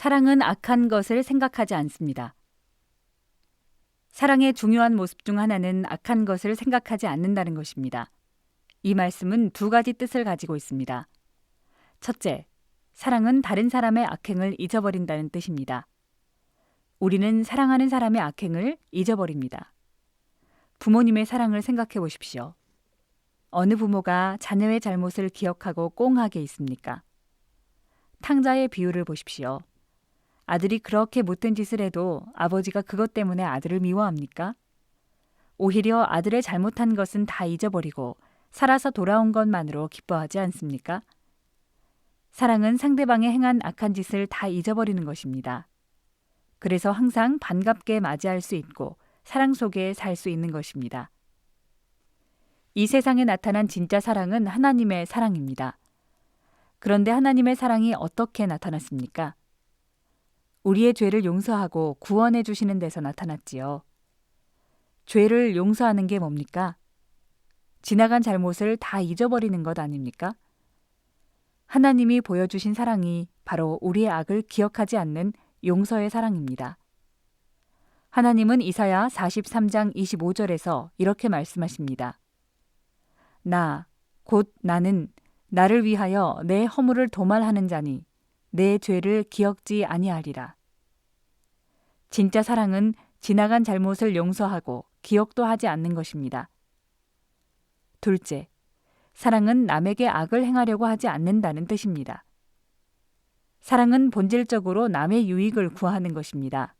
사랑은 악한 것을 생각하지 않습니다. 사랑의 중요한 모습 중 하나는 악한 것을 생각하지 않는다는 것입니다. 이 말씀은 두 가지 뜻을 가지고 있습니다. 첫째, 사랑은 다른 사람의 악행을 잊어버린다는 뜻입니다. 우리는 사랑하는 사람의 악행을 잊어버립니다. 부모님의 사랑을 생각해 보십시오. 어느 부모가 자녀의 잘못을 기억하고 꽁하게 있습니까? 탕자의 비유를 보십시오. 아들이 그렇게 못된 짓을 해도 아버지가 그것 때문에 아들을 미워합니까? 오히려 아들의 잘못한 것은 다 잊어버리고 살아서 돌아온 것만으로 기뻐하지 않습니까? 사랑은 상대방의 행한 악한 짓을 다 잊어버리는 것입니다. 그래서 항상 반갑게 맞이할 수 있고 사랑 속에 살 수 있는 것입니다. 이 세상에 나타난 진짜 사랑은 하나님의 사랑입니다. 그런데 하나님의 사랑이 어떻게 나타났습니까? 우리의 죄를 용서하고 구원해 주시는 데서 나타났지요. 죄를 용서하는 게 뭡니까? 지나간 잘못을 다 잊어버리는 것 아닙니까? 하나님이 보여주신 사랑이 바로 우리의 악을 기억하지 않는 용서의 사랑입니다. 하나님은 이사야 43장 25절에서 이렇게 말씀하십니다. 나, 곧 나는 나를 위하여 내 허물을 도말하는 자니 내 죄를 기억지 아니하리라. 진짜 사랑은 지나간 잘못을 용서하고 기억도 하지 않는 것입니다. 둘째, 사랑은 남에게 악을 행하려고 하지 않는다는 뜻입니다. 사랑은 본질적으로 남의 유익을 구하는 것입니다.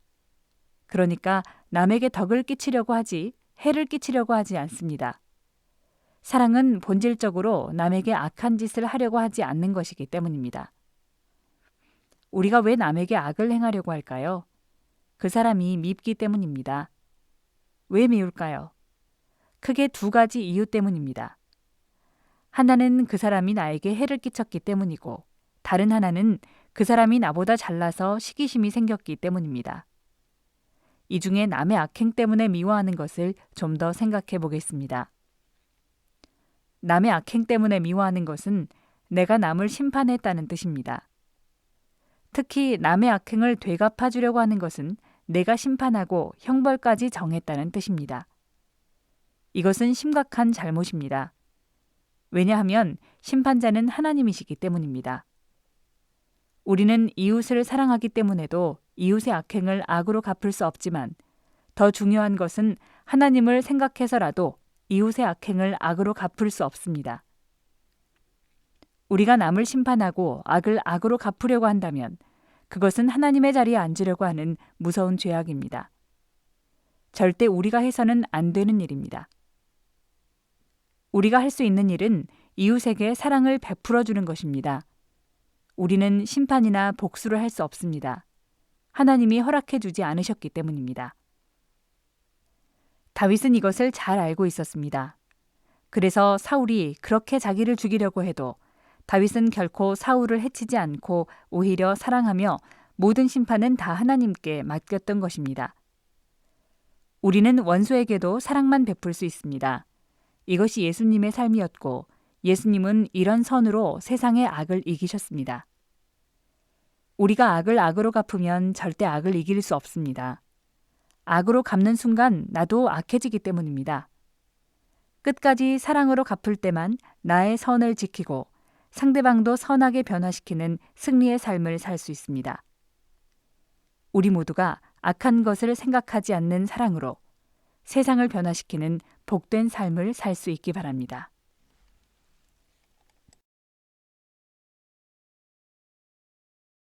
그러니까 남에게 덕을 끼치려고 하지 해를 끼치려고 하지 않습니다. 사랑은 본질적으로 남에게 악한 짓을 하려고 하지 않는 것이기 때문입니다. 우리가 왜 남에게 악을 행하려고 할까요? 그 사람이 밉기 때문입니다. 왜 미울까요? 크게 두 가지 이유 때문입니다. 하나는 그 사람이 나에게 해를 끼쳤기 때문이고, 다른 하나는 그 사람이 나보다 잘나서 시기심이 생겼기 때문입니다. 이 중에 남의 악행 때문에 미워하는 것을 좀 더 생각해 보겠습니다. 남의 악행 때문에 미워하는 것은 내가 남을 심판했다는 뜻입니다. 특히 남의 악행을 되갚아 주려고 하는 것은 내가 심판하고 형벌까지 정했다는 뜻입니다. 이것은 심각한 잘못입니다. 왜냐하면 심판자는 하나님이시기 때문입니다. 우리는 이웃을 사랑하기 때문에도 이웃의 악행을 악으로 갚을 수 없지만 더 중요한 것은 하나님을 생각해서라도 이웃의 악행을 악으로 갚을 수 없습니다. 우리가 남을 심판하고 악을 악으로 갚으려고 한다면 그것은 하나님의 자리에 앉으려고 하는 무서운 죄악입니다. 절대 우리가 해서는 안 되는 일입니다. 우리가 할 수 있는 일은 이웃에게 사랑을 베풀어 주는 것입니다. 우리는 심판이나 복수를 할 수 없습니다. 하나님이 허락해 주지 않으셨기 때문입니다. 다윗은 이것을 잘 알고 있었습니다. 그래서 사울이 그렇게 자기를 죽이려고 해도 다윗은 결코 사울을 해치지 않고 오히려 사랑하며 모든 심판은 다 하나님께 맡겼던 것입니다. 우리는 원수에게도 사랑만 베풀 수 있습니다. 이것이 예수님의 삶이었고 예수님은 이런 선으로 세상의 악을 이기셨습니다. 우리가 악을 악으로 갚으면 절대 악을 이길 수 없습니다. 악으로 갚는 순간 나도 악해지기 때문입니다. 끝까지 사랑으로 갚을 때만 나의 선을 지키고 상대방도 선하게 변화시키는 승리의 삶을 살 수 있습니다. 우리 모두가 악한 것을 생각하지 않는 사랑으로 세상을 변화시키는 복된 삶을 살 수 있기 바랍니다.